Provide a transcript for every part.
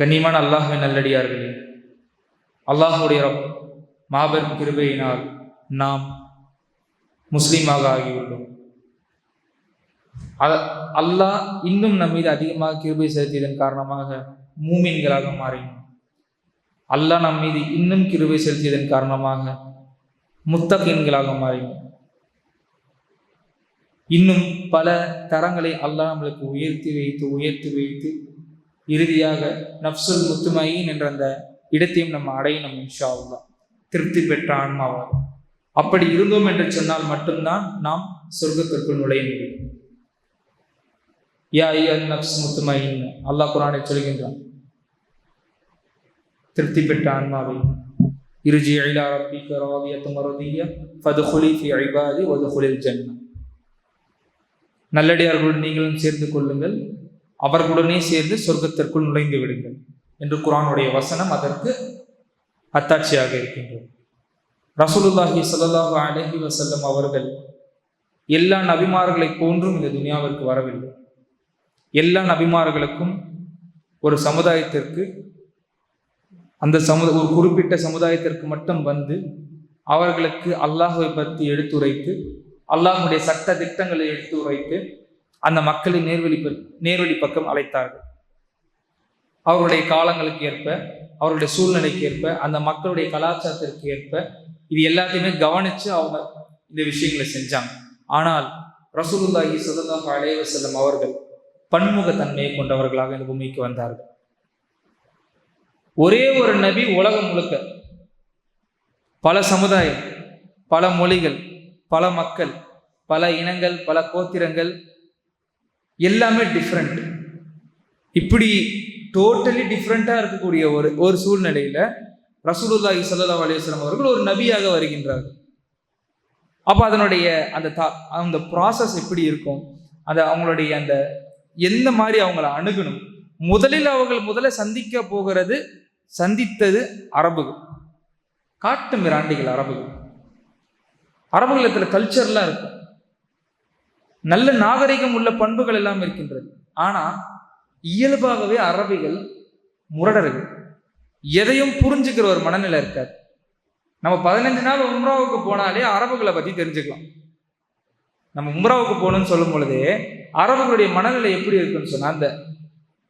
கண்ணியமான அல்லாஹுவின் நல்லடியார்களே. அல்லாஹுடைய மாபெரும் கிருபையினால் நாம் முஸ்லீமாக ஆகியுள்ளோம். அல்லாஹ் இன்னும் நம் மீது அதிகமாக கிருபை செலுத்தியதன் காரணமாக மூமின்களாக மாறினோம். அல்லாஹ் நம் மீது இன்னும் கிருபை செலுத்தியதன் காரணமாக முத்தகீன்களாக மாறினோம். இன்னும் பல தரங்களை அல்லாஹ் நம்மளுக்கு உயர்த்தி வைத்து உயர்த்தி வைத்து இறுதியாக நப்சுல் முத்துமையின் என்ற அந்த இடத்தையும் நம்ம அடையணும் இன்ஷா திருப்தி பெற்ற ஆன்மாவாக அப்படி இருந்தோம் என்று சொன்னால் மட்டும்தான் நாம் சொர்க்கத்திற்குள் நுழைய முடியும். யா ஐயா நப்ஸ் முத்துமையின் அல்லாஹ் குரானை சொல்கின்றான் திருப்தி பெற்ற ஆன்மாவை இருஜி இலா ரப்பிக ராதியத்தும் மரதிய ஃபதுகுலி ஃபி இபாதி வதுகுலில் ஜன்னம் நல்லடியார்களுடன் நீங்களும் சேர்ந்து கொள்ளுங்கள். அவர்களுடனே சேர்ந்து சொர்க்கத்திற்குள் நுழைந்து விடுங்கள் என்று குரானுடைய வசனம் அதற்கு அத்தாட்சியாக இருக்கின்றது. ரசூலுல்லாஹி சல்லாஹு அலஹி வசல்லம் அவர்கள் எல்லா நபிமார்களைப் போன்றும் இந்த துனியாவிற்கு வரவில்லை. எல்லா நபிமார்களுக்கும் ஒரு சமுதாயத்திற்கு அந்த சமுத ஒரு குறிப்பிட்ட சமுதாயத்திற்கு மட்டும் வந்து அவர்களுக்கு அல்லாஹை பற்றி எடுத்துரைத்து அல்லாஹுடைய சட்ட திட்டங்களை எடுத்து உரைத்து அந்த மக்களை நேர்வழி நேர்வழி பக்கம் அழைத்தார்கள். அவருடைய காலங்களுக்கு ஏற்ப அவருடைய சூழ்நிலைக்கு ஏற்ப அந்த மக்களுடைய கலாச்சாரத்திற்கு ஏற்ப இது எல்லாத்தையுமே கவனித்து அவங்க இந்த விஷயங்களை செஞ்சாங்க. ஆனால் ரசூலுல்லாஹி ஸல்லல்லாஹு அலைஹி செல்லும் அவர்கள் பன்முகத்தன்மையை கொண்டவர்களாக இந்த பூமிக்கு வந்தார்கள். ஒரே ஒரு நபி உலகம் முழுக்க பல சமுதாயம் பல மொழிகள் பல மக்கள் பல இனங்கள் பல கோத்திரங்கள் எல்லாமே டிஃப்ரெண்ட் இப்படி டோட்டலி டிஃப்ரெண்ட்டாக இருக்கக்கூடிய ஒரு ஒரு சூழ்நிலையில் ரசூலுல்லாஹி சல்லா அலைஹி அவர்கள் ஒரு நபியாக வருகின்றார்கள். அப்போ அதனுடைய அந்த தா அந்த ப்ராசஸ் எப்படி இருக்கும்? அந்த அவங்களுடைய அந்த எந்த மாதிரி அவங்கள அணுகணும்? முதலில் அவர்கள் முதல்ல சந்திக்க போகிறது சந்தித்தது அரபுகள். காட்டு மிராண்டிகள் அரபுகள். அரபுகளத்தில் கல்ச்சர்லாம் இருக்கும். நல்ல நாகரிகம் உள்ள பண்புகள் எல்லாம் இருக்கின்றது. ஆனால் இயல்பாகவே அரபிகள் முரடர்கள். எதையும் புரிஞ்சுக்கிற ஒரு மனநிலை இருக்காது. நம்ம பதினஞ்சு நாள் உம்ராவுக்கு போனாலே அரபுகளை பற்றி தெரிஞ்சுக்கலாம். நம்ம உம்ராவுக்கு போகணும்னு சொல்லும் பொழுதே அரபுகளுடைய மனநிலை எப்படி இருக்குன்னு சொன்னால் அந்த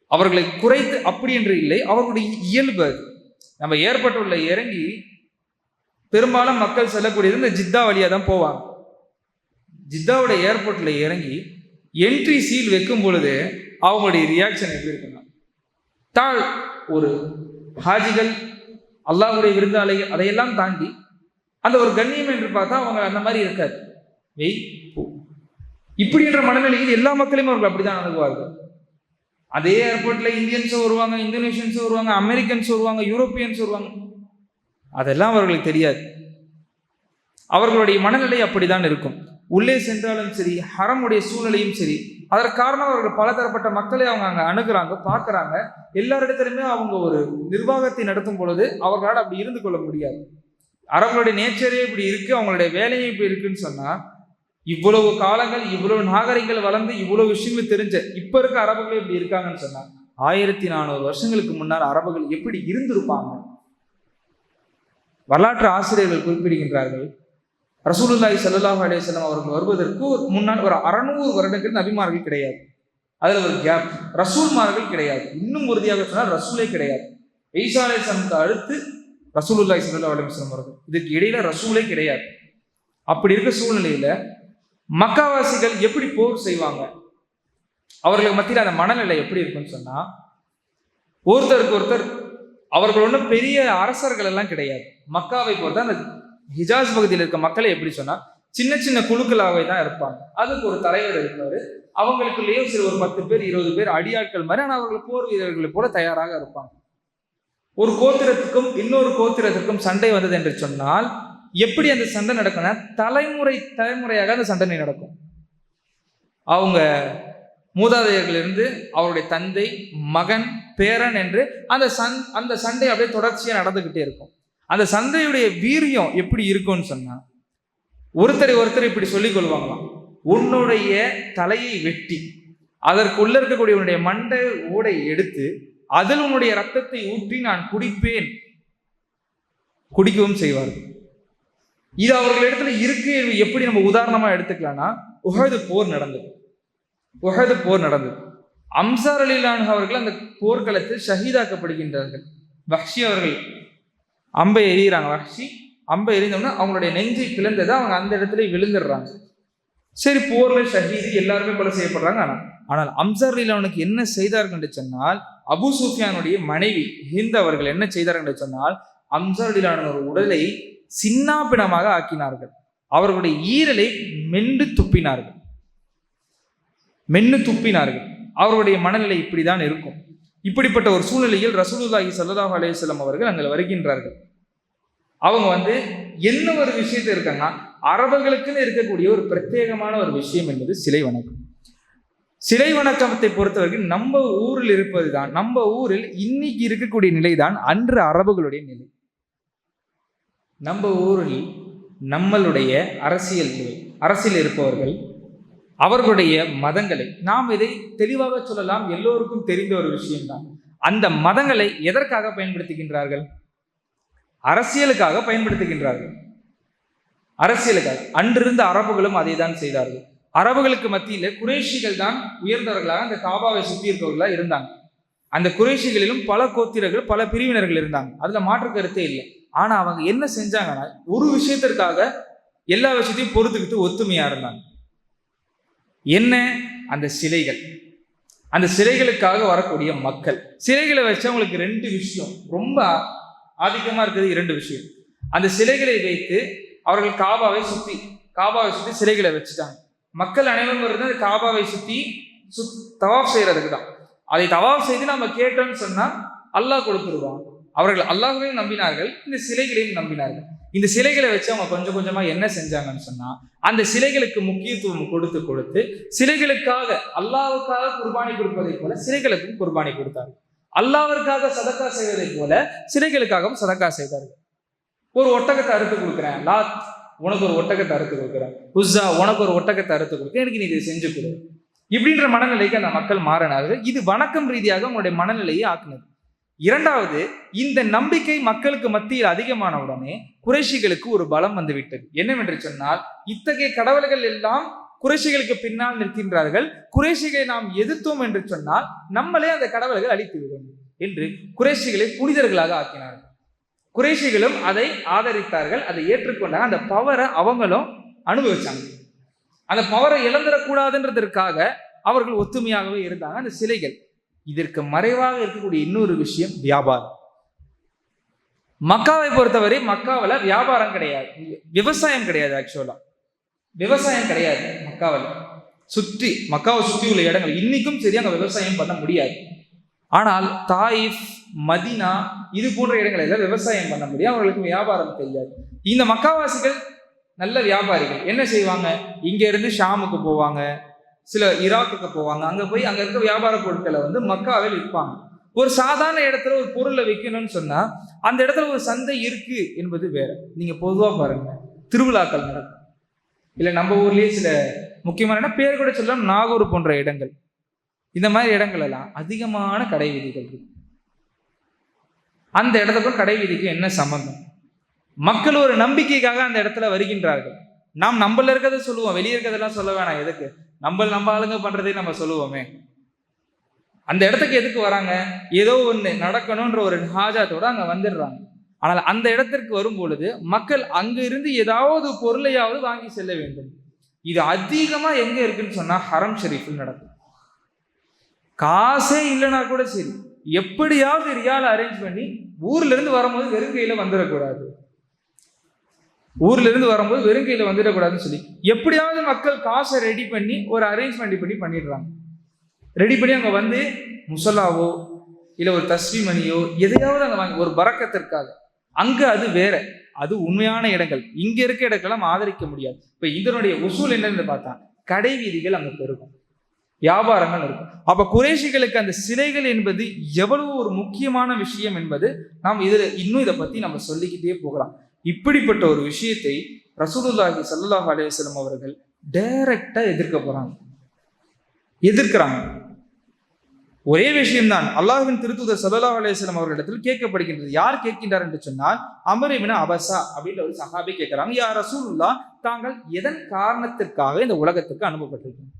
அவர்களை குறைத்து அப்படி என்று இல்லை அவர்களுடைய இயல்பு அது. நம்ம ஏற்பட்டுள்ள இறங்கி பெரும்பாலும் மக்கள் செல்லக்கூடியது இந்த ஜித்தா வழியாக தான் போவாங்க. ஜித்தாவோட ஏர்போர்ட்டில் இறங்கி என்ட்ரி சீல் வைக்கும் பொழுது அவங்களுடைய ரியாக்ஷன் எப்படி இருக்குன்னா தாழ் ஒரு ஹாஜிகள் அல்லாவுடைய விருந்தாலை அதையெல்லாம் தாண்டி அந்த ஒரு கண்ணியம் என்று பார்த்தா அவங்க அந்த மாதிரி இருக்காது. வெய் போ. இப்படி என்ற மனநிலையில் எல்லா மக்களையும் அவர்கள் அப்படிதான் அணுகுவார்கள். அதே ஏர்போர்ட்டில் இந்தியன்ஸும் வருவாங்க இந்தோனேஷியன்ஸும் வருவாங்க அமெரிக்கன்ஸ் வருவாங்க யூரோப்பியன்ஸ் வருவாங்க. அதெல்லாம் அவர்களுக்கு தெரியாது. அவர்களுடைய மனநிலை அப்படிதான் இருக்கும். உள்ளே சென்றாலும் சரி ஹரமுடைய சூழ்நிலையும் சரி அதற்கு காரணம் அவர்கள் பலதரப்பட்ட மக்களை அவங்க அங்கே அணுகிறாங்க பார்க்குறாங்க. எல்லாரிடத்திலுமே அவங்க ஒரு நிர்வாகத்தை நடத்தும் பொழுது அவர்களால் அப்படி இருந்து கொள்ள முடியாது. அரபுகளுடைய நேச்சரே இப்படி இருக்குது அவங்களுடைய வேலையும் இப்படி இருக்குன்னு சொன்னால் இவ்வளவு காலங்கள் இவ்வளவு நாகரிகங்கள் வளர்ந்து இவ்வளவு விஷயங்கள் தெரிஞ்ச இப்போ இருக்க அரபுகளே இப்படி இருக்காங்கன்னு சொன்னால் ஆயிரத்தி நானூறு வருஷங்களுக்கு முன்னால் அரபுகள் எப்படி இருந்திருப்பாங்க? வரலாற்று ஆசிரியர்கள் குறிப்பிடுகின்றார்கள் ரசூலுல்லாய் சல்லாஹ் அலைஹி அவர்கள் வருவதற்கு ஒரு முன்னால் ஒரு அறநூறு வருடங்கள் நபிமார்கள் கிடையாது. அதில் ஒரு கேப் ரசூல்மார்கள் கிடையாது. இன்னும் உறுதியாக சொன்னால் ரசூலே கிடையாது. ஈசா அலைஹிஸ்ஸலாமுக்கு அடுத்து ரசூலுல்லாய் சல்லா அலைஹி அவர்கள். இதுக்கு இடையில ரசூலே கிடையாது. அப்படி இருக்க சூழ்நிலையில மக்காவாசிகள் எப்படி போர் செய்வாங்க? அவர்களுக்கு மத்தியில் அந்த மனநிலை எப்படி இருக்குன்னு சொன்னா ஒருத்தருக்கு ஒருத்தர் அவர்கள் ஒன்றும் பெரிய அரசர்கள் எல்லாம் கிடையாது. மக்காவை பொறுத்த அந்த ஹிஜாஸ் பகுதியில் இருக்க மக்களை எப்படி சொன்னா சின்ன சின்ன குழுக்களாகவே தான் இருப்பாங்க. அதுக்கு ஒரு தலைவர் இருப்பாரு. அவங்களுக்குள்ளேயும் சில ஒரு பத்து பேர் இருபது பேர் அடியாட்கள் மாதிரி ஆனால் அவர்கள் போர் வீரர்களை போல தயாராக இருப்பாங்க. ஒரு கோத்திரத்துக்கும் இன்னொரு கோத்திரத்துக்கும் சண்டை வந்தது என்று சொன்னால் எப்படி அந்த சண்டை நடக்கும்னா தலைமுறை தலைமுறையாக அந்த சண்டை நடக்கும். அவங்க மூதாதையர்களிருந்து அவருடைய தந்தை மகன் பேரன் என்று அந்த சன் அந்த சண்டை அப்படியே தொடர்ச்சியாக நடந்துக்கிட்டே இருக்கும். அந்த சண்டையுடைய வீரியம் எப்படி இருக்கும்னு சொன்னா ஒருத்தரை ஒருத்தர் இப்படி சொல்லிக் கொள்வாங்களாம். உன்னுடைய தலையை வெட்டி அதற்குள்ள இருக்கக்கூடிய உன்னுடைய மண்டை ஊடை எடுத்து அதில் உன்னுடைய ரத்தத்தை ஊற்றி நான் குடிப்பேன். குடிக்கவும் செய்வார்கள். இது அவர்களிடத்துல இருக்கு எப்படி நம்ம உதாரணமா எடுத்துக்கலாம்னா உகது போர் நடந்தது. உகது போர் நடந்தது. அம்சார் அலிலான் அவர்கள் அந்த போர்க்களத்தில் ஷஹீதாக்கப்படுகின்றார்கள். பக்ஷி அவர்கள் அம்பை எறிகிறாங்க வஹ்ஷி அம்பை எரிந்தோம்னா அவங்களுடைய நெஞ்சை பிளந்ததை அவங்க அந்த இடத்துல விழுந்துடுறாங்க. சரி போர்ல ஷஹீது எல்லாருமே கொலை செய்யப்படுறாங்க ஆனால் ஆனால் அம்சார் அவனுக்கு என்ன செய்தார்கள் என்று சொன்னால் அபு சுஃபியானுடைய மனைவி ஹிந்த் அவர்கள் என்ன செய்தார்கள் என்று சொன்னால் அம்சார் அலிலானோட உடலை சின்னாபினமாக ஆக்கினார்கள். அவர்களுடைய ஈரலை மென்று துப்பினார்கள். மென்று துப்பினார்கள். அவர்களுடைய மனநிலை இப்படிதான் இருக்கும். இப்படிப்பட்ட ஒரு சூழ்நிலையில் ரசூலுல்லாஹி சல்லாஹ் அலைஹி அவர்கள் அங்கே வருகின்றார்கள். அவங்க வந்து என்ன ஒரு விஷயத்தை இருக்காங்கன்னா அரபுகளுக்குன்னு இருக்கக்கூடிய ஒரு பிரத்யேகமான ஒரு விஷயம் என்பது சிலை வணக்கம். சிலை வணக்கத்தை பொறுத்தவரைக்கும் நம்ம ஊரில் இருப்பது தான் நம்ம ஊரில் இன்னைக்கு இருக்கக்கூடிய நிலை தான் அன்று அரபுகளுடைய நிலை. நம்ம ஊரில் நம்மளுடைய அரசியல் அரசியல் இருப்பவர்கள் அவர்களுடைய மதங்களை. நாம் இதை தெளிவாக சொல்லலாம். எல்லோருக்கும் தெரிந்த ஒரு விஷயம்தான். அந்த மதங்களை எதற்காக பயன்படுத்துகின்றார்கள்? அரசியலுக்காக பயன்படுத்துகின்றார்கள். அரசியலுக்காக. அன்றிருந்த அரபுகளும் அதை தான் செய்தார்கள். அரபுகளுக்கு மத்தியில் குறைஷிகள் தான் உயர்ந்தவர்களாக அந்த காபாவை சுற்றி இருக்கவர்களா இருந்தாங்க. அந்த குறைஷிகளிலும் பல கோத்திரர்கள் பல பிரிவினர்கள் இருந்தாங்க. அதில் மாற்று கருத்தே இல்லை. ஆனால் அவங்க என்ன செஞ்சாங்கன்னா ஒரு விஷயத்திற்காக எல்லா விஷயத்தையும் பொறுத்துக்கிட்டு ஒத்துமையாக இருந்தாங்க. என்ன? அந்த சிலைகள். அந்த சிலைகளுக்காக வரக்கூடிய மக்கள். சிலைகளை வச்சு அவங்களுக்கு ரெண்டு விஷயம். ரொம்ப ஆதிக்கமாக இருக்குது இரண்டு விஷயம். அந்த சிலைகளை வைத்து அவர்கள் காபாவை சுற்றி காபாவை சுற்றி சிலைகளை வச்சுட்டாங்க. மக்கள் அனைவரும் வருது அந்த காபாவை சுற்றி சுத் தவாப் செய்கிறதுக்கு தான். அதை தவாப் செய்து நம்ம கேட்டோம்னு சொன்னால் அல்லாஹ் கொடுத்துருவான். அவர்கள் அல்லாஹையும் நம்பினார்கள் இந்த சிலைகளையும் நம்பினார்கள். இந்த சிலைகளை வச்சு அவங்க கொஞ்சம் கொஞ்சமாக என்ன செஞ்சாங்கன்னு சொன்னால் அந்த சிலைகளுக்கு முக்கியத்துவம் கொடுத்து கொடுத்து சிலைகளுக்காக அல்லாவுக்காக குர்பானி கொடுப்பதை போல சிலைகளுக்கும் குர்பானி கொடுத்தார்கள். அல்லாவிற்காக சதக்கா செய்வதை போல சிலைகளுக்காகவும் சதக்கா செய்தார்கள். ஒரு ஒட்டகத்தை அறுத்து கொடுக்குறேன். லாத் உனக்கு ஒரு ஒட்டகத்தை அறுத்து கொடுக்குறேன். உஸ்ஸா உனக்கு ஒரு ஒட்டகத்தை அறுத்து கொடுக்குறேன். எனக்கு நீ இதை செஞ்சு கொடு. இப்படின்ற மனநிலைக்கு அந்த மக்கள் மாறினார்கள். இது வணக்கம் ரீதியாக உங்களுடைய மனநிலையை ஆக்குனது. இரண்டாவது இந்த நம்பிக்கை மக்களுக்கு மத்தியில் அதிகமான உடனே குறைஷிகளுக்கு ஒரு பலம் வந்துவிட்டது. என்னவென்று சொன்னால் இத்தகைய கடவுள்கள் எல்லாம் குறைஷிகளுக்கு பின்னால் நிற்கின்றார்கள். குறைஷிகளை நாம் எதிர்த்தோம் என்று சொன்னால் நம்மளே அந்த கடவுள்கள் அழித்துவிடும் என்று குறைஷிகளை புனிதர்களாக ஆக்கினார்கள். குறைஷிகளும் அதை ஆதரித்தார்கள். அதை ஏற்றுக்கொண்டாங்க. அந்த பவரை அவங்களும் அனுபவிச்சாங்க. அந்த பவரை இழந்துடக்கூடாதுன்றதற்காக அவர்கள் ஒத்துமையாகவே இருந்தாங்க. அந்த சிலைகள். இதற்கு மறைவாக இருக்கக்கூடிய இன்னொரு விஷயம் வியாபாரம். மக்காவை பொறுத்தவரை மக்காவில் வியாபாரம் கிடையாது. விவசாயம் கிடையாது ஆக்சுவலா விவசாயம் கிடையாது மக்காவில். சுற்றி மக்காவை சுற்றி உள்ள இடங்கள். இன்னைக்கும் சரி அங்கே விவசாயம் பண்ண முடியாது. ஆனால் தாயிஃப் மதினா இது போன்ற இடங்களில் விவசாயம் பண்ண முடியும். அவர்களுக்கு வியாபாரம் தெரியாது. இந்த மக்காவாசிகள் நல்ல வியாபாரிகள். என்ன செய்வாங்க? இங்க இருந்து ஷாமுக்கு போவாங்க. சில ஈராக்குக்கு போவாங்க. அங்கே போய் அங்கே இருக்க வியாபார பொருட்களை வந்து மக்காவில் விற்பாங்க. ஒரு சாதாரண இடத்துல ஒரு பொருளை வைக்கணும்னு சொன்னால் அந்த இடத்துல ஒரு சந்தை இருக்கு என்பது வேற. நீங்கள் பொதுவாக பாருங்க. திருவிழாக்கள் நடக்கும். இல்லை நம்ம ஊர்லேயே சில முக்கியமான பேர் கூட சொல்லலாம் நாகூர் போன்ற இடங்கள். இந்த மாதிரி இடங்கள் எல்லாம் அதிகமான கடை விதிகள் இருக்கு. அந்த இடத்துக்கும் கடை விதிக்கும் என்ன சம்பந்தம்? மக்கள் ஒரு நம்பிக்கைக்காக அந்த இடத்துல வருகின்றார்கள். நாம் நம்மள இருக்கிறத சொல்லுவோம் வெளியே இருக்கிறதெல்லாம் சொல்ல வேணாம் எதுக்கு? நம்ம நம்ம ஆளுங்க பண்றதே நம்ம சொல்லுவோமே. அந்த இடத்துக்கு எதுக்கு வராங்க? ஏதோ ஒன்று நடக்கணுன்ற ஒரு ஹாஜாத்தோட அங்கே வந்துடுறாங்க. ஆனால் அந்த இடத்திற்கு வரும் பொழுது மக்கள் அங்கிருந்து ஏதாவது பொருளையாவது வாங்கி செல்ல வேண்டும். இது அதிகமாக எங்க இருக்குன்னு சொன்னா ஹரம் ஷெரீஃபில் நடக்கும். காசே இல்லைனா கூட சரி. எப்படியாவது ரியால் அரேஞ்ச் பண்ணி ஊர்ல இருந்து வரும்போது வெறுங்கையில் வந்துடக்கூடாது. ஊர்ல இருந்து வரும்போது வெறும் கையில வந்துடக்கூடாதுன்னு சொல்லி எப்படியாவது மக்கள் காசை ரெடி பண்ணி ஒரு அரேஞ்ச்மெண்ட் பண்ணி பண்ணிடுறாங்க. ரெடி பண்ணி அங்க வந்து முசலாவோ இல்லை ஒரு தஸ்விமணியோ எதையாவது அங்கே வாங்கி ஒரு பறக்கத்திற்காக. அங்க அது வேற. அது உண்மையான இடங்கள். இங்க இருக்க இடங்கள்லாம் ஆதரிக்க முடியாது. இப்ப இதனுடைய உசூல் என்னன்னு பார்த்தா கடை வீதிகள் அங்க பெருகும். வியாபாரங்கள் இருக்கும். அப்ப குறைஷிகளுக்கு அந்த சிலைகள் என்பது எவ்வளவு ஒரு முக்கியமான விஷயம் என்பது நாம் இதுல இன்னும் இதை பத்தி நம்ம சொல்லிக்கிட்டே போகலாம். இப்படிப்பட்ட ஒரு விஷயத்தை ரசூலுல்லாஹி சல்லாஹ் அலைஹி அவர்கள் டைரக்டா எதிர்க்க போறாங்க. எதிர்க்கிறாங்க. ஒரே விஷயம்தான். அல்லாஹ்வின் திருத்துதர் சல்லா அலைஹி அவர்களிடத்தில் கேட்கப்படுகின்றது. யார் கேட்கின்றார் என்று சொன்னால் அமரிபின் அபசா அப்படின்ற ஒரு சஹாபி கேட்கிறாங்க. யார் ரசூலுல்லா தாங்கள் எதன் காரணத்திற்காக இந்த உலகத்துக்கு அனுப்பப்பட்டிருக்கீங்க?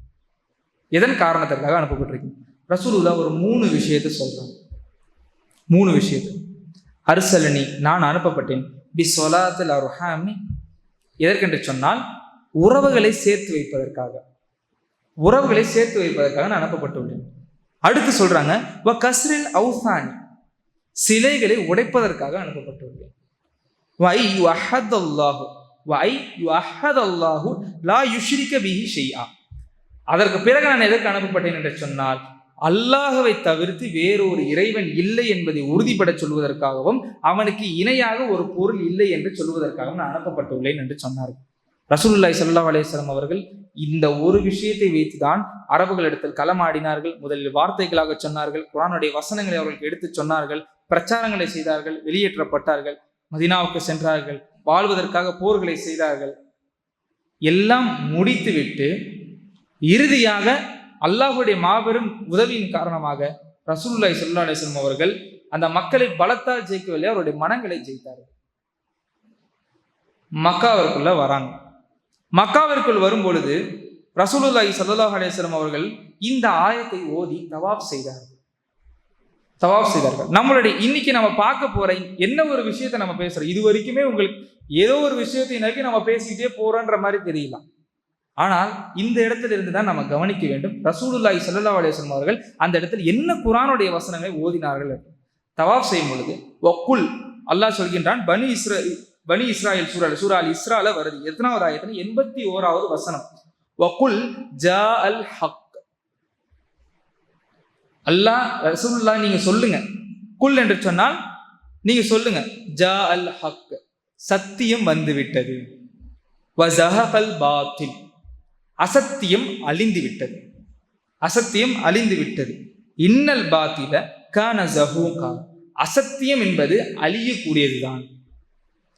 எதன் காரணத்திற்காக அனுப்பப்பட்டிருக்கீங்க? ரசூலுல்லா ஒரு மூணு விஷயத்தை சொல்றாங்க. மூணு விஷயத்தை. அர்சலனி நான் அனுப்பப்பட்டேன். பி சொலாத்தில் அருஹாமி. எதற்கென்று சொன்னால் உறவுகளை சேர்த்து வைப்பதற்காக. உறவுகளை சேர்த்து வைப்பதற்காக நான் அனுப்பப்பட்டுள்ளேன் அடுத்து சொல்றாங்க வ கஸ்ரில் அவுசானி. சிலைகளை உடைப்பதற்காக அனுப்பப்பட்டுள்ளேன் வை யு அஹதல்லாஹு வை யு அஹதல்லாஹு லா யுஷ்ரிக பிஹி ஷைஆ. அதற்கு பிறகு நான் எதற்கு அனுப்பப்பட்டேன் என்று சொன்னால் அல்லாஹவை தவிர்த்து வேறொரு இறைவன் இல்லை என்பதை உறுதிப்பட சொல்வதற்காகவும் அவனுக்கு இணையாக ஒரு பொருள் இல்லை என்று சொல்வதற்காகவும் நான் அனுப்பப்பட்டுள்ளேன் என்று சொன்னார்கள். ரசூலுல்லாஹி சல்லா அலேஸ்வரம் அவர்கள் இந்த ஒரு விஷயத்தை வைத்துதான் அரபுகளிடத்தில் களமாடினார்கள் முதலில் வார்த்தைகளாக சொன்னார்கள் குரானுடைய வசனங்களை அவர்களுக்கு எடுத்து சொன்னார்கள் பிரச்சாரங்களை செய்தார்கள் வெளியேற்றப்பட்டார்கள் மதினாவுக்கு சென்றார்கள் வாழ்வதற்காக போர்களை செய்தார்கள். எல்லாம் முடித்துவிட்டு இறுதியாக அல்லாஹுடைய மாபெரும் உதவியின் காரணமாக ரசூல்லாய் ஸல்லல்லாஹு அலைஹி அவர்கள் அந்த மக்களை பலத்தால் ஜெயிக்கவில்லை அவருடைய மனங்களை ஜெயித்தார்கள். மக்காவிற்குள்ள வராங்க. மக்காவிற்குள் வரும் பொழுது ரசூலுல்லாஹி சல்லாஹ் அலைஹி அவர்கள் இந்த ஆயத்தை ஓதி தவாப் செய்தார்கள். தவாப் செய்தார்கள். நம்மளுடைய இன்னைக்கு நம்ம பார்க்க போற என்ன ஒரு விஷயத்தை நம்ம பேசுறோம்? இது வரைக்குமே உங்களுக்கு ஏதோ ஒரு விஷயத்தை நோக்கி நம்ம பேசிக்கிட்டே போறோன்ற மாதிரி தெரியலாம் ஆனால் இந்த இடத்துல இருந்து தான் நம்ம கவனிக்க வேண்டும். ரசூலுல்லாய் சல்லா அலைஹி அவர்கள் அந்த இடத்தில் என்ன குரானுடைய வசனங்களை ஓதினார்கள் தவாப் செய்யும் பொழுது ஒக்குல் அல்லாஹ் சொல்கின்றான் பனி இஸ்ரா பனி இஸ்ராயல் சூரா சூறால் இஸ்ரால வருது. எத்தனாவது ஆயத்துல எண்பத்தி ஓராவது வசனம். வகுல் ஜா அல் ஹக். அல்லாஹ் ரசூலுல்லாஹ் நீங்க சொல்லுங்க. குல் என்று சொன்னால் நீங்க சொல்லுங்க. ஜா அல் ஹக். சத்தியம் வந்துவிட்டது. விட்டது வஸஹகல் பாத்தில். அசத்தியம் அழிந்து விட்டது அசத்தியம் அழிந்து விட்டது இன்னல் பாத்தில கான ஜஹூகா. அசத்தியம் என்பது அழியக்கூடியதுதான்.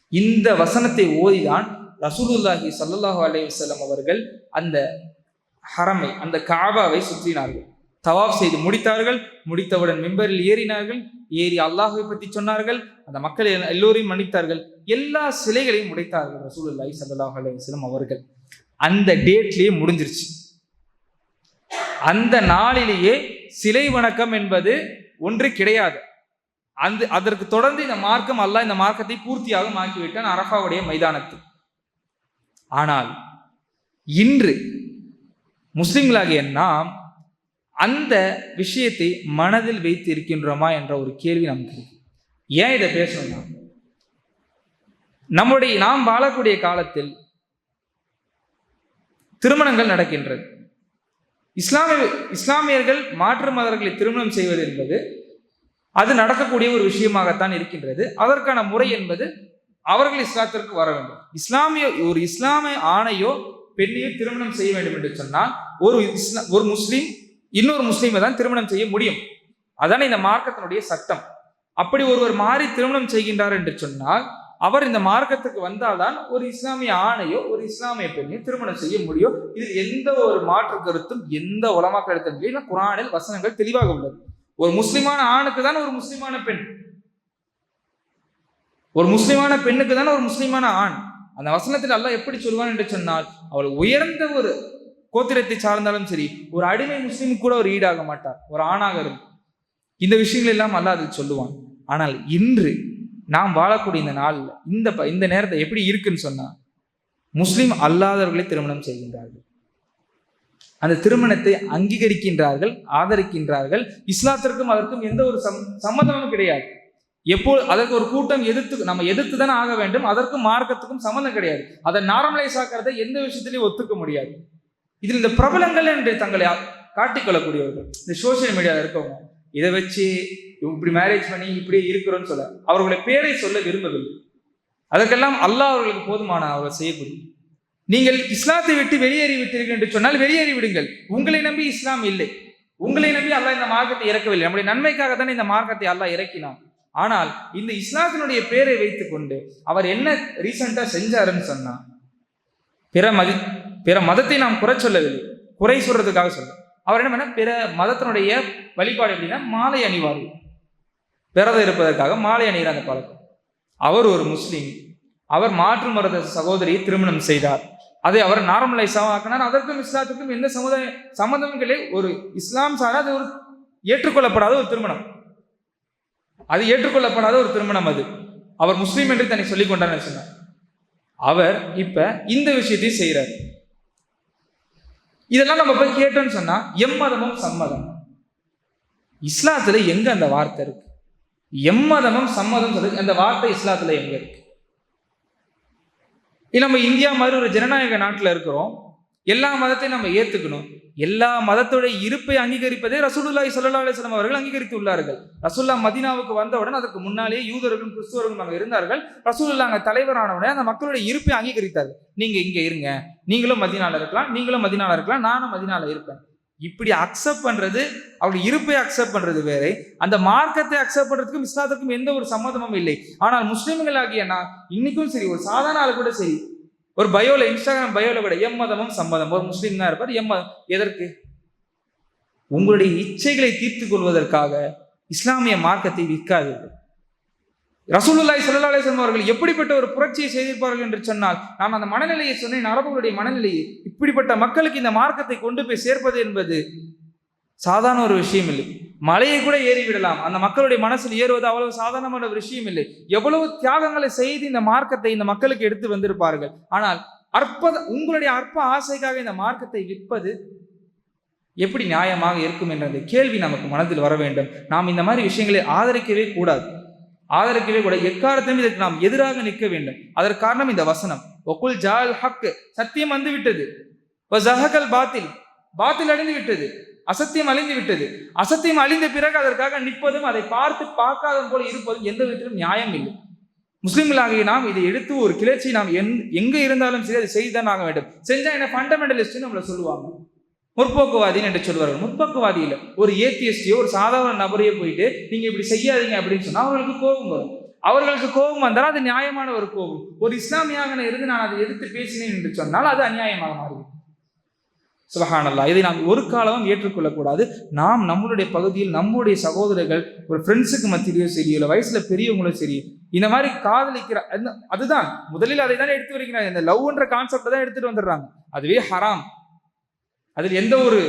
இந்த வசனத்தை ஓதிதான் ரசூலுல்லாஹி சல்லாஹு அலைஹி அவர்கள் அந்த ஹரமை அந்த காபாவை சுற்றினார்கள். தவாப் செய்து முடித்தார்கள். முடித்தவுடன் மெம்பரில் ஏறினார்கள். ஏறி அல்லாஹுவை பற்றி சொன்னார்கள். அந்த மக்கள் எல்லோரையும் மன்னித்தார்கள். எல்லா சிலைகளையும் உடைத்தார்கள் ரசூலுல்லாஹி ஸல்லல்லாஹு அலைஹி அவர்கள். அந்த டேட்லேயே முடிஞ்சிருச்சு. அந்த நாளிலேயே சிலை வணக்கம் என்பது ஒன்று கிடையாது. அந்த அதற்கு தொடர்ந்து இந்த மார்க்கம் அல்ல இந்த மார்க்கத்தை பூர்த்தியாக ஆக்கிவிட்டான் அரஃபாவுடைய மைதானத்தில். ஆனால் இன்று முஸ்லிம்களாகிய நாம் அந்த விஷயத்தை மனதில் வைத்து இருக்கின்றோமா என்ற ஒரு கேள்வி நமக்கு இருக்கு. ஏன் இதை பேசணும்னா நம்முடைய நாம் வாழக்கூடிய காலத்தில் திருமணங்கள் நடக்கின்றது. இஸ்லாமிய இஸ்லாமியர்கள் மாற்று மதர்களை திருமணம் செய்வது என்பது அது நடக்கக்கூடிய ஒரு விஷயமாகத்தான் இருக்கின்றது. அதற்கான முறை என்பது அவர்கள் இஸ்லாத்திற்கு வர வேண்டும். இஸ்லாமிய ஒரு இஸ்லாமிய ஆணையோ பெண்ணையோ திருமணம் செய்ய வேண்டும் என்று சொன்னால் ஒரு இஸ்லா ஒரு முஸ்லீம் இன்னொரு முஸ்லீமை தான் திருமணம் செய்ய முடியும். அதான் இந்த மார்க்கத்தினுடைய சட்டம். அப்படி ஒருவர் மாறி திருமணம் செய்கின்றார் என்று சொன்னால் அவர் இந்த மார்க்கத்துக்கு வந்தால்தான் ஒரு இஸ்லாமிய ஆணையோ ஒரு இஸ்லாமிய பெண்ணையோ திருமணம் செய்ய முடியும் இதில் எந்த ஒரு மாற்று கருத்தும் எந்த உலமா கருத்தும் இல்லை குரானில் வசனங்கள் தெளிவாக உள்ளது. ஒரு முஸ்லிமான ஆணுக்கு தான் ஒரு முஸ்லிமான பெண். ஒரு முஸ்லிமான பெண்ணுக்கு தான் ஒரு முஸ்லிமான ஆண். அந்த வசனத்தில் அல்லாஹ் எப்படி சொல்வான் என்று சொன்னால் அவள் உயர்ந்த ஒரு கோத்திரத்தை சார்ந்தாலும் சரி ஒரு அடிமை முஸ்லீம் கூட ஒரு ஈடாக மாட்டார் ஒரு ஆணாக இருக்கும். இந்த விஷயங்கள் எல்லாம் அல்லாஹ் அது சொல்லுவான். ஆனால் இன்று நாம் வாழக்கூடிய இந்த நாளில் இந்த ப- இந்த நேரத்தை எப்படி இருக்குன்னு சொன்னா முஸ்லீம் அல்லாதவர்களை திருமணம் செய்கின்றார்கள். அந்த திருமணத்தை அங்கீகரிக்கின்றார்கள் ஆதரிக்கின்றார்கள். இஸ்லாத்திற்கும் அதற்கும் எந்த ஒரு சம் சம்மந்தமும் கிடையாது. எப்போ அதற்கு ஒரு கூட்டம் எதிர்த்து நம்ம எதிர்த்து தானே ஆக வேண்டும். அதற்கும் மார்க்கத்துக்கும் சம்மந்தம் கிடையாது. அதை நார்மலைஸ் ஆக்கிறதை எந்த விஷயத்திலையும் ஒத்துக்க முடியாது. இதில் இந்த பிரபலங்கள் என்று தங்களை காட்டிக்கொள்ளக்கூடியவர்கள் இந்த சோஷியல் மீடியாவில் இருக்கவங்க இதை வச்சு இப்படி மேரேஜ் பண்ணி இப்படியே இருக்கிறோன்னு சொல்ல அவர்களுடைய பேரை சொல்ல விரும்பவில்லை. அதற்கெல்லாம் அல்லாஹ் அவர்களுக்கு போதுமான அவர்கள் செய்யக்கூடிய. நீங்கள் இஸ்லாத்தை விட்டு வெளியேறி விட்டீர்கள் என்று சொன்னால் வெளியேறி விடுங்கள். உங்களை நம்பி இஸ்லாம் இல்லை. உங்களை நம்பி அல்லாஹ் இந்த மார்க்கத்தை இறக்கவில்லை. நம்முடைய நன்மைக்காக தானே இந்த மார்க்கத்தை அல்லாஹ் இறக்கினான். ஆனால் இந்த இஸ்லாத்தினுடைய பேரை வைத்துக்கொண்டு அவர் என்ன ரீசெண்டாக செஞ்சாருன்னு சொன்னா பிற மதி பிற மதத்தை நாம் குறை சொல்லவில்லை. குறை சொல்றதுக்காக சொல்ல அவர் என்ன பண்ண பிற மதத்தினுடைய வழிபாடு எப்படின்னா மாலை அணிவார்கள். விரதம் இருப்பதற்காக மாலை அணிகிற அந்த பழக்கம் அவர் ஒரு முஸ்லீம். அவர் மாற்று மருத சகோதரியை திருமணம் செய்தார். அதை அவர் நார்மலைஸாக ஆக்கினார். அதற்கும் இஸ்லாத்துக்கும் எந்த சமுதாய சம்மந்தமும் கிடையாது. ஒரு இஸ்லாம் சாரா அது ஒரு ஏற்றுக்கொள்ளப்படாத ஒரு திருமணம். அது ஏற்றுக்கொள்ளப்படாத ஒரு திருமணம் அது. அவர் முஸ்லீம் என்று தன்னை சொல்லிக் கொண்டார் சொன்னார். அவர் இப்ப இந்த விஷயத்தையும் செய்கிறார் இதெல்லாம் நம்ம போய் கேட்டோம்னு சொன்னா எம்மதமும் சம்மதம். இஸ்லாத்துல எங்க அந்த வார்த்தை இருக்கு? எம்மதமும் சம்மதம் சொல்லி அந்த வார்த்தை இஸ்லாத்துல எங்க இருக்கு? இது நம்ம இந்தியா மாதிரி ஒரு ஜனநாயக நாட்டில் இருக்கிறோம். எல்லா மதத்தையும் நம்ம ஏத்துக்கணும். எல்லா மதத்துடைய இருப்பை அங்கீகரிப்பதே ரசூலுல்லாய் சல்லா அலிஸ்லாம் அவர்கள் அங்கீகரித்து உள்ளார்கள். ரசூல்லா மதினாவுக்கு வந்தவுடன் அதற்கு முன்னாலேயே யூதர்களும் கிறிஸ்துவர்களும் அங்கே இருந்தார்கள். ரசூலுல்லா அங்கே தலைவரானவுடனே அந்த மக்களுடைய இருப்பை அங்கீகரித்தார்கள். நீங்க இங்க இருங்க. நீங்களும் மதினால இருக்கலாம். நீங்களும் மதினால இருக்கலாம். நானும் மதினால இருப்பேன். இப்படி அக்செப்ட் பண்றது அவருடைய இருப்பை அக்செப்ட் பண்றது வேற. அந்த மார்க்கத்தை அக்செப்ட் பண்றதுக்கும் இஸ்லாத்துக்கும் எந்த ஒரு சம்மதமும் இல்லை. ஆனால் முஸ்லிம்கள் ஆகிய நான் இன்னைக்கும் சரி ஒரு சாதாரண ஆள் கூட சரி. ஒரு பயோல இன்ஸ்டாகிராம் பயோல கூட எம்மதமும் சம்மதம் ஒரு முஸ்லீம் தான் இருப்பார் எம்மதம் எதற்கு? உங்களுடைய இச்சைகளை தீர்த்து கொள்வதற்காக இஸ்லாமிய மார்க்கத்தை விற்காதீர்கள். ரசூலுல்லாய் சல்லா அலிஸ்லாம் அவர்கள் எப்படிப்பட்ட ஒரு புரட்சியை செய்திருப்பார்கள் என்று சொன்னால் நான் அந்த மனநிலையை சொன்னேன் அரபுகளுடைய மனநிலையை. இப்படிப்பட்ட மக்களுக்கு இந்த மார்க்கத்தை கொண்டு போய் சேர்ப்பது என்பது சாதாரண ஒரு விஷயம் இல்லை. மலையை கூட ஏறிவிடலாம். அந்த மக்களுடைய மனசில் ஏறுவது அவ்வளவு சாதாரணமான ஒரு விஷயம் இல்லை. எவ்வளவு தியாகங்களை செய்து இந்த மார்க்கத்தை இந்த மக்களுக்கு எடுத்து வந்திருப்பார்கள். ஆனால் அற்பத உங்களுடைய அற்ப ஆசைக்காக இந்த மார்க்கத்தை விற்பது எப்படி நியாயமாக இருக்கும் என்ற அந்த கேள்வி நமக்கு மனதில் வர வேண்டும். நாம் இந்த மாதிரி விஷயங்களை ஆதரிக்கவே கூடாது. ஆதரிக்கவே கூட எக்காரத்தையும் இதற்கு நாம் எதிராக நிற்க வேண்டும். அதற்கு காரணம் இந்த வசனம். ஒக்குல் ஜால் ஹக்கு சத்தியம் வந்து விட்டது ஜஹகல் பாத்தில் பாத்தில் அடைந்து விட்டது அசத்தியம் அழிந்து விட்டது அசத்தியம் அழிந்த பிறகு அதற்காக நிற்பதும் அதை பார்த்து பார்க்காத போல இருப்பதும் எந்த விதத்திலும் நியாயம் இல்லை. முஸ்லீம்களாகிய நாம் இதை எடுத்து ஒரு கிளர்ச்சி நாம் எந் எங்க இருந்தாலும் சரி அதை செய்துதான் ஆக வேண்டும். செஞ்சா என்ன? ஃபண்டமெண்டலிஸ்ட் நம்மளை சொல்லுவாங்க. முற்போக்குவாதின்னு என்று சொல்வார்கள். முற்போக்குவாதி இல்லை ஒரு ஏத்தியஸ்டியோ ஒரு சாதாரண நபரையோ போயிட்டு நீங்க இப்படி செய்யாதீங்க அப்படின்னு சொன்னா அவர்களுக்கு கோபம் வரும். அவர்களுக்கு கோபம் வந்தால் அது நியாயமான ஒரு கோபம். ஒரு இஸ்லாமியாக இருந்து நான் அதை எதிர்த்து பேசினேன் என்று சொன்னால் அது அநியாயமாக மாறும் சுபஹானல்லா இதை நாம் ஒரு காலமும் ஏற்றுக்கொள்ளக்கூடாது. நாம் நம்மளுடைய பகுதியில் நம்முடைய சகோதரர்கள் ஒரு ஃப்ரெண்ட்ஸுக்கு மத்தியிலையோ சரி இல்லை வயசுல பெரியவங்களும் சரி இந்த மாதிரி காதலிக்கிற அதுதான். முதலில் அதை தான் எடுத்து வருகிறார் இந்த லவ்ன்ற கான்செப்டை தான் எடுத்துட்டு வந்துடுறாங்க. அதுவே ஹராம் அதில் எந்த ஒரு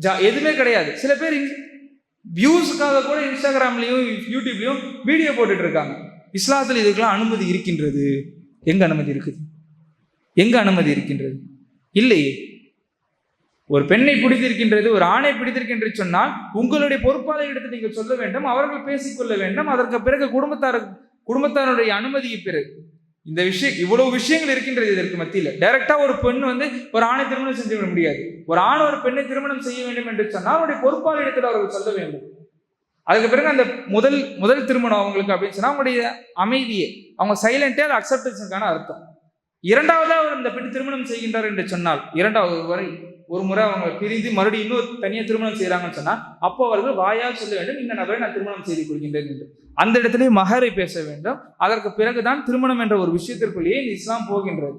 ஜா எதுவுமே கிடையாது. சில பேர் வியூஸுக்காக கூட இன்ஸ்டாகிராம்லேயும் யூடியூப்லேயும் வீடியோ போட்டுட்டு இருக்காங்க இஸ்லாத்தில் இதுக்கெல்லாம் அனுமதி இருக்கின்றது. எங்க அனுமதி இருக்குது? எங்க அனுமதி இருக்கின்றது? இல்லையே. ஒரு பெண்ணை பிடித்திருக்கின்றது ஒரு ஆணை பிடித்திருக்கின்றது சொன்னால் உங்களுடைய பொறுப்பாளர் எடுத்து நீங்கள் சொல்ல வேண்டும் அவர்கள் பேசிக்கொள்ள வேண்டும் அதற்கு பிறகு குடும்பத்தார் குடும்பத்தாருடைய அனுமதியை பிறகு. இந்த விஷயம் இவ்வளவு விஷயங்கள் இருக்கின்றது இதற்கு மத்தியில். டைரக்டா ஒரு பெண் வந்து ஒரு ஆணை திருமணம் செஞ்சு விட முடியாது. ஒரு ஆண் ஒரு பெண்ணை திருமணம் செய்ய வேண்டும் என்று சொன்னால் அவருடைய பொறுப்பாளர் இடத்துல அவர்கள் சொல்ல வேண்டும். அதுக்கு பிறகு அந்த முதல் முதல் திருமணம் அவங்களுக்கு அப்படின்னு சொன்னால் அவங்களுடைய அமைதியை அவங்க சைலண்டே அது அக்செப்டன்ஸுக்கான அர்த்தம். இரண்டாவதாக அவர் இந்த பெண் திருமணம் செய்கின்றார் என்று சொன்னால் இரண்டாவது வரை ஒரு முறை அவங்க பிரிந்து மறுபடியும் இன்னொரு தனியாக திருமணம் செய்கிறாங்கன்னு சொன்னால் அப்போ அவர்கள் வாயால் சொல்ல வேண்டும் இந்த நபரை நான் திருமணம் செய்து கொள்கின்றேன் என்று. அந்த இடத்திலே மகரை பேச வேண்டும். அதற்கு பிறகுதான் திருமணம் என்ற ஒரு விஷயத்திற்குள்ளேயே இந்த இஸ்லாம் போகின்றது.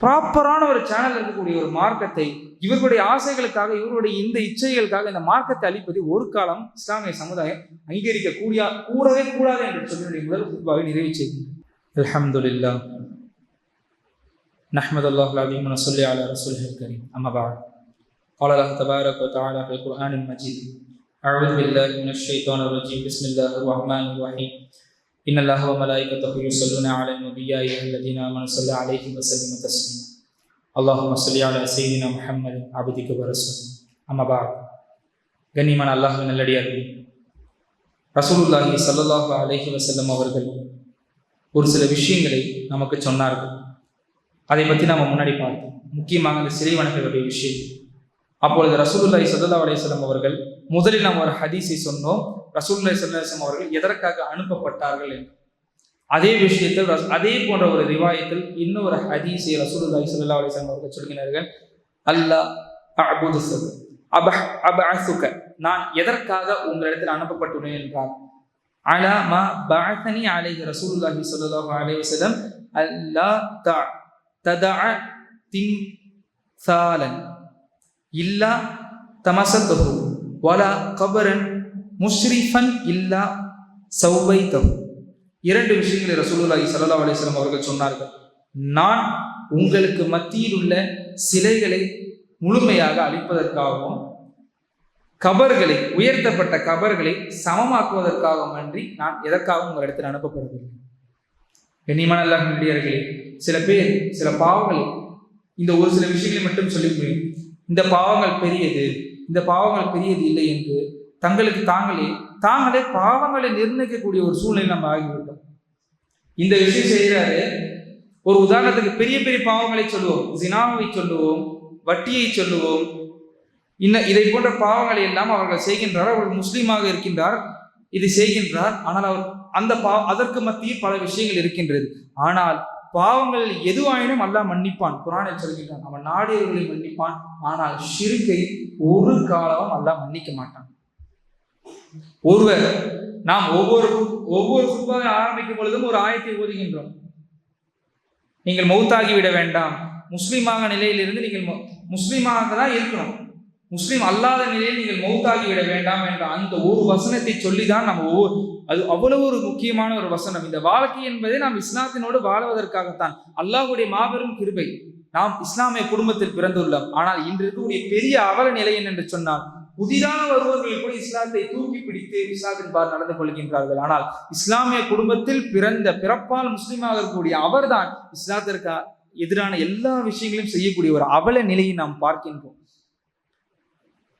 ப்ராப்பரான ஒரு சேனல் இருக்கக்கூடிய ஒரு மார்க்கத்தை இவர்களுடைய ஆசைகளுக்காக இவருடைய இந்த இச்சைகளுக்காக இந்த மார்க்கத்தை அளிப்பதை ஒரு காலம் இஸ்லாமிய சமுதாயம் அங்கீகரிக்க கூடிய கூடவே கூடாது என்று சொல்லி முதல் குறிப்பாக நிறைவு செய்கின்றது. அலமதுல்லா نحمد الله العظيم ونصلي على رسوله الكريم أما بعد قال الله تبارك وتعالى في القرآن المجيد أعوذ بالله من الشيطان الرجيم بسم الله الرحمن الرحيم إن الله وملائكته يصلون على النبي يا أيها الذين آمنوا صلوا عليه وسلموا تسليما اللهم صل على سيدنا محمد عبدك ورسولك أما بعد கண்ணியமான அல்லாஹின் நல்லடியார்கள் ரசூலுல்லாஹி சல்லல்லாஹு அலைஹி வஸல்லம் அவர்கள் ஒரு சில விஷயங்களை நமக்கு சொன்னார்கள் அதை பற்றி நம்ம முன்னாடி பார்த்தோம். முக்கியமாக இந்த சிறை வணக்கக்கூடிய விஷயம். அப்பொழுது ரசூலுல்லாஹி சல்லா அலையம் அவர்கள் முதலில் நாம் ஒரு ஹதீஸை சொன்னோம். ரசூல்லாய் சல்லாஹம் அவர்கள் எதற்காக அனுப்பப்பட்டார்கள் என்று. அதே விஷயத்தில் அதே போன்ற ஒரு ரிவாயத்தில் இன்னொரு ஹதீஸை ரசூலுல்லாஹி சல்லா அலிஸ்லாம் அவர்கள் சொல்கிறார்கள். அல்லாஹ் அபுது அப அப அசுக நான் எதற்காக உங்களிடத்தில் அனுப்பப்பட்டுள்ளேன் என்றார். அலா மா பஅதனி அலைஹி ரசூலுல்லாஹி ஸல்லல்லாஹு அலைஹி அல்லா தா ததா தின் சாலன். இல்லா தமசத்தகு வலா கபரன் முஷ்ரிஃபன் இல்லா சௌவைத்தஹு இரண்டு விஷயங்களை ரசூலுல்லாஹி சல்லா அலிஸ்லாம் அவர்கள் சொன்னார்கள். நான் உங்களுக்கு மத்தியில் உள்ள சிலைகளை முழுமையாக அழிப்பதற்காகவும் கபர்களை உயர்த்தப்பட்ட கபர்களை சமமாக்குவதற்காகவும் அன்றி நான் எதற்காகவும் உங்களிடத்தில் அனுப்பப்படவில்லை. கண்ணியமான அல்லாஹ் சில பேர் சில பாவங்கள் இந்த ஒரு சில விஷயங்களை மட்டும் சொல்லி முடியும் இந்த பாவங்கள் பெரியது இந்த பாவங்கள் பெரியது இல்லை என்று தங்களுக்கு தாங்களே தாங்களே பாவங்களை நிர்ணயிக்கக்கூடிய ஒரு சூழ்நிலை நம்ம ஆகிவிட்டோம். இந்த விஷயம் செய்கிறாரு. ஒரு உதாரணத்துக்கு பெரிய பெரிய பாவங்களை சொல்லுவோம். ஜினாவை சொல்லுவோம் வட்டியை சொல்லுவோம். இன்ன இதை போன்ற பாவங்களை எல்லாம் அவர்கள் செய்கின்றார். அவர் முஸ்லீமாக இருக்கின்றார். இது செய்கின்றார். ஆனால் அவர் அந்த பா அதற்கு மத்தியில் பல விஷயங்கள் இருக்கின்றது. ஆனால் பாவங்கள் எதுவாயினும் அல்லாஹ் மன்னிப்பான். குரானில் சொல்கின்றான் அவன் நாடியவர்களை மன்னிப்பான். ஆனால் ஷிருக்கை ஒரு காலமும் அல்லாஹ் மன்னிக்க மாட்டான். ஒருவர் நாம் ஒவ்வொரு ஒவ்வொரு குர்பாவை ஆரம்பிக்கும் பொழுதும் ஒரு ஆயத்தை ஓதுகின்றோம். நீங்கள் மௌத்தாகி விட வேண்டாம். முஸ்லீமாக நிலையிலிருந்து நீங்கள் முஸ்லீமாக தான் இருக்கணும். முஸ்லீம் அல்லாத நிலையில் நீங்கள் மௌத்தாகி விட வேண்டாம் என்ற அந்த ஒரு வசனத்தை சொல்லி தான் நம்ம ஒவ்வொரு அது அவ்வளவு ஒரு முக்கியமான ஒரு வசனம். இந்த வாழ்க்கை என்பதை நாம் இஸ்லாத்தினோடு வாழ்வதற்காகத்தான். அல்லாஹ்வுடைய மாபெரும் கிருபை. நாம் இஸ்லாமிய குடும்பத்தில் பிறந்துள்ளோம். ஆனால் இன்று இருக்கக்கூடிய பெரிய அவல நிலை என்னென்று சொன்னால் புதிதான வருவர்கள் கூட இஸ்லாத்தை தூக்கி பிடித்து இஸ்லாத்தின் பார் நடந்து கொள்கின்றார்கள். ஆனால் இஸ்லாமிய குடும்பத்தில் பிறந்த பிறப்பால் முஸ்லீமாக இருக்கக்கூடிய அவர்தான் இஸ்லாத்திற்கு எதிரான எல்லா விஷயங்களையும் செய்யக்கூடிய ஒரு அவல நிலையை நாம் பார்க்கின்றோம்.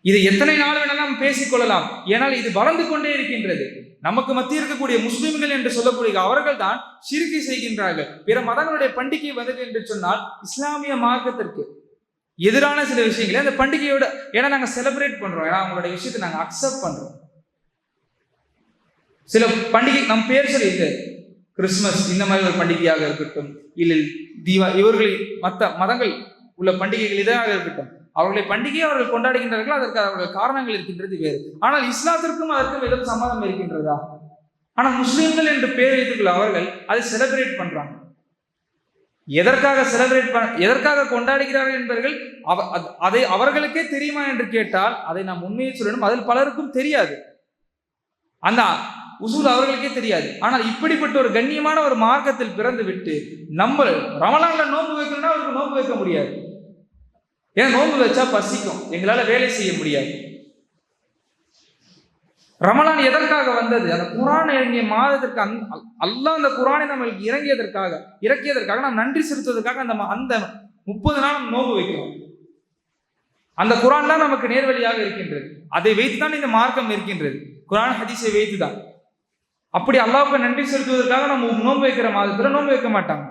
இது எத்தனை நாள் வேணாலும் பேசிக் கொள்ளலாம். ஏனால் இது வளர்ந்து கொண்டே இருக்கின்றது. நமக்கு மத்திய இருக்கக்கூடிய முஸ்லிம்கள் என்று சொல்லக்கூடிய அவர்கள் தான் சிறுக்கை செய்கின்றார்கள். பிற மதங்களுடைய பண்டிகை வந்தது என்று சொன்னால் இஸ்லாமிய மார்க்கத்திற்கு எதிரான சில விஷயங்களை அந்த பண்டிகையோட ஏன்னா நாங்கள் செலிப்ரேட் பண்றோம். ஏன்னா அவங்களுடைய விஷயத்தை நாங்கள் அக்செப்ட் பண்றோம். சில பண்டிகை நம் பேர் சொல்லிட்டு இது கிறிஸ்மஸ் இந்த மாதிரி ஒரு பண்டிகையாக இருக்கட்டும். இல்லை தீபா இவர்களின் மற்ற மதங்கள் உள்ள பண்டிகைகள் இதாக இருக்கட்டும். அவர்களை பண்டிகையை அவர்கள் கொண்டாடுகின்றார்கள் அதற்கு அவர்கள் காரணங்கள் இருக்கின்றது வேறு. ஆனால் இஸ்லாத்திற்கும் அதற்கும் எதுவும் சம்மதம் இருக்கின்றதா? ஆனால் முஸ்லீம்கள் என்று பேர் வைத்துள்ள அவர்கள் அதை செலிப்ரேட் பண்றாங்க. எதற்காக செலிப்ரேட் பண்ண எதற்காக கொண்டாடுகிறார்கள் என்பவர்கள் அவ- அதை அவர்களுக்கே தெரியுமா என்று கேட்டால் அதை நாம் உண்மையை சொல்லணும் அதில் பலருக்கும் தெரியாது. அந்த உசூல் அவர்களுக்கே தெரியாது. ஆனால் இப்படிப்பட்ட ஒரு கண்ணியமான ஒரு மார்க்கத்தில் பிறந்து விட்டு நம்ம ரமலான்ல நோன்பு வைக்கணும்னா அவருக்கு நோன்பு வைக்க முடியாது. ஏன் நோன்பு வச்சா பசிக்கும்? எங்களால் வேலை செய்ய முடியாது. ரமலான் எதற்காக வந்தது? அந்த குரான் இறங்கிய மாதத்திற்கு அந் அல்லாஹ் அந்த குரானை நம்மளுக்கு இறங்கியதற்காக இறக்கியதற்காக நாம் நன்றி செலுத்துவதற்காக அந்த அந்த முப்பது நாள் நம்ம நோன்பு வைக்கிறோம். அந்த குரான் தான் நமக்கு நேர்வழியாக இருக்கின்றது. அதை வைத்து தான் இந்த மார்க்கம் இருக்கின்றது. குரான் ஹதீஸை வைத்துதான். அப்படி அல்லாவுக்கு நன்றி செலுத்துவதற்காக நம்ம நோன்பு வைக்கிற மாதத்தில் நோன்பு வைக்க மாட்டாங்க.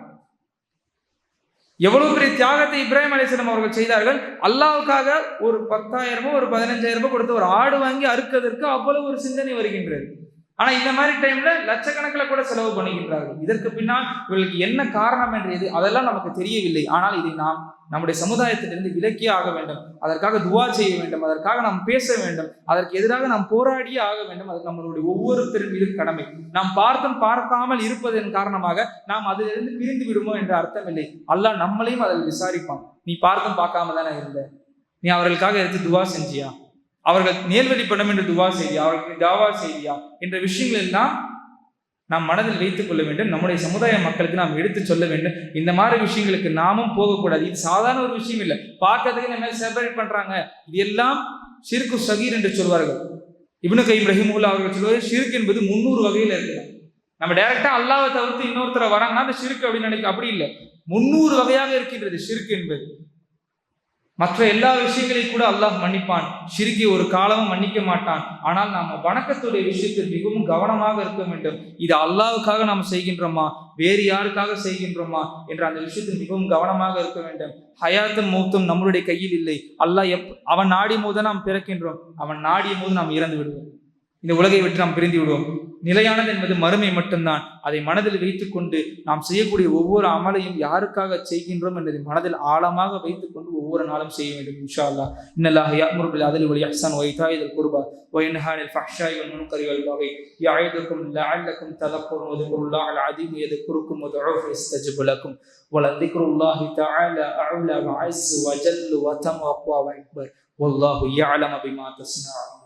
எவ்வளவு பெரிய தியாகத்தை இப்ராஹிம் அலிஸ்லாம் அவர்கள் செய்தார்கள்? அல்லாவுக்காக ஒரு பத்தாயிரமோ ஒரு பதினஞ்சாயிரமோ கொடுத்து ஒரு ஆடு வாங்கி அறுக்கதற்கு அவ்வளவு ஒரு சிந்தனை வருகின்றது. ஆனா இந்த மாதிரி டைம்ல லட்சக்கணக்கில் கூட செலவு பண்ணுகின்றார்கள் இதற்கு பின்னால் இவர்களுக்கு என்ன காரணம் என்று எது அதெல்லாம் நமக்கு தெரியவில்லை. ஆனால் இதை நாம் நம்முடைய சமுதாயத்திலிருந்து விலக்கியே ஆக வேண்டும். அதற்காக துவா செய்ய வேண்டும். அதற்காக நாம் பேச வேண்டும். அதற்கு எதிராக நாம் போராடியே ஆக வேண்டும். அது நம்மளுடைய ஒவ்வொருத்தரும் மீதும் கடமை. நாம் பார்த்தும் பார்க்காமல் இருப்பதன் காரணமாக நாம் அதிலிருந்து பிரிந்து விடுமோ என்ற அர்த்தம் இல்லை அல்லாஹ் நம்மளையும் அதில் விசாரிப்பான். நீ பார்த்தும் பார்க்காம தானே இருந்த? நீ அவர்களுக்காக எடுத்து துவா செஞ்சியா? அவர்கள் நேர்வழி படம் என்று துவா செய்தியா அவர்களுக்கு தாவா செய்தியா என்ற விஷயங்கள் எல்லாம் நாம் மனதில் வைத்துக் கொள்ள வேண்டும். நம்முடைய சமுதாய மக்களுக்கு நாம் எடுத்து சொல்ல வேண்டும். இந்த மாதிரி விஷயங்களுக்கு நாமும் போகக்கூடாது. இது சாதாரண ஒரு விஷயம் இல்லை. பார்க்கறதுக்கு நம்ம செப்பரேட் பண்றாங்க. இது எல்லாம் சிறுக்கு சகீர் என்று சொல்வார்கள். இவனு கைம் ரஹிமுல்லா அவர்கள் சொல்வது சிறுக்கு என்பது முன்னூறு வகையில் இருக்கு நம்ம டைரக்டா அல்லாவை தவிர்த்து இன்னொருத்தரை வராங்கன்னா அந்த சிறுக்கு அப்படின்னு நினைக்க அப்படி இல்லை. முன்னூறு வகையாக இருக்கின்றது சிறுக்கு என்பது. மற்ற எல்லா விஷயங்களையும் கூட அல்லாஹ் மன்னிப்பான். சிறுகி ஒரு காலமும் மன்னிக்க மாட்டான். ஆனால் நாம் வணக்கத்துடைய விஷயத்தில் மிகவும் கவனமாக இருக்க வேண்டும். இது அல்லாவுக்காக நாம் செய்கின்றோமா? வேறு யாருக்காக செய்கின்றோமா? என்ற அந்த விஷயத்தில் மிகவும் கவனமாக இருக்க வேண்டும். ஹயாத்தும் மூத்தும் நம்மளுடைய கையில் இல்லை. அல்லாஹ் எப் அவன் நாடியும் போது நாம் பிறக்கின்றோம். அவன் நாடியும் போது நாம் இறந்து விடுவோம். இந்த உலகை விட்டு நாம் பிரிந்து விடுவோம். நிலையானது என்பது மறுமை மட்டும்தான். அதை மனதில் வைத்துக்கொண்டு நாம் செய்யக்கூடிய ஒவ்வொரு அமலையும் யாருக்காக செய்கின்றோம் என்பதை மனதில் ஆழமாக வைத்துக்கொண்டு ஒவ்வொரு நாளும் செய்ய வேண்டும் இன்ஷா அல்லா இன்னல்லாக யாமுருபில் அதில் ஒலி அஹ்சான் ஒய்தா இதில் குருபா ஒயன்ஹானில் ஃபஹ்ஷாய் ஒன் முன்கரி வல்வாகை யாயுதுக்கும் லஅல்லக்கும் தலப்பொரும் ஒதுகுருல்லா அல் அதீம் எது குறுக்கும் ஒதுஃப் இஸ்தஜிபுலக்கும் ولذكر الله تعالى أعلى وعز وجل وتم وأقوى وأكبر والله يعلم بما تصنعون